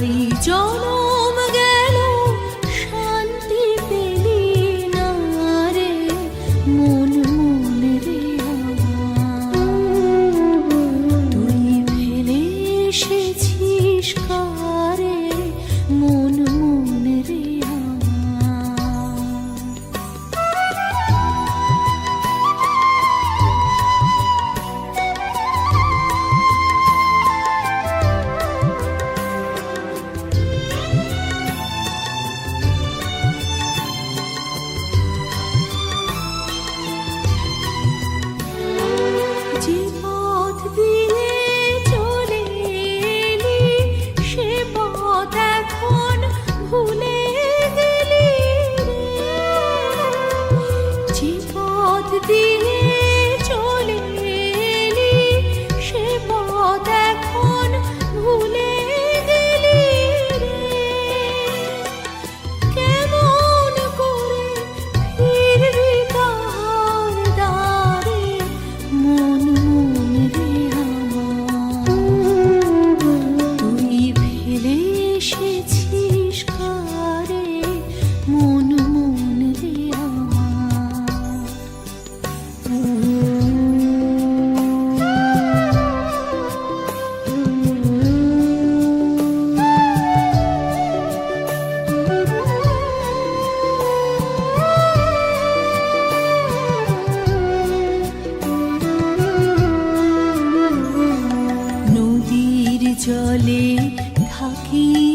তাই জনম গেল শান্তি রে মন মন রে তুই ফেলে এসেছিস কারে? জলে থাকি।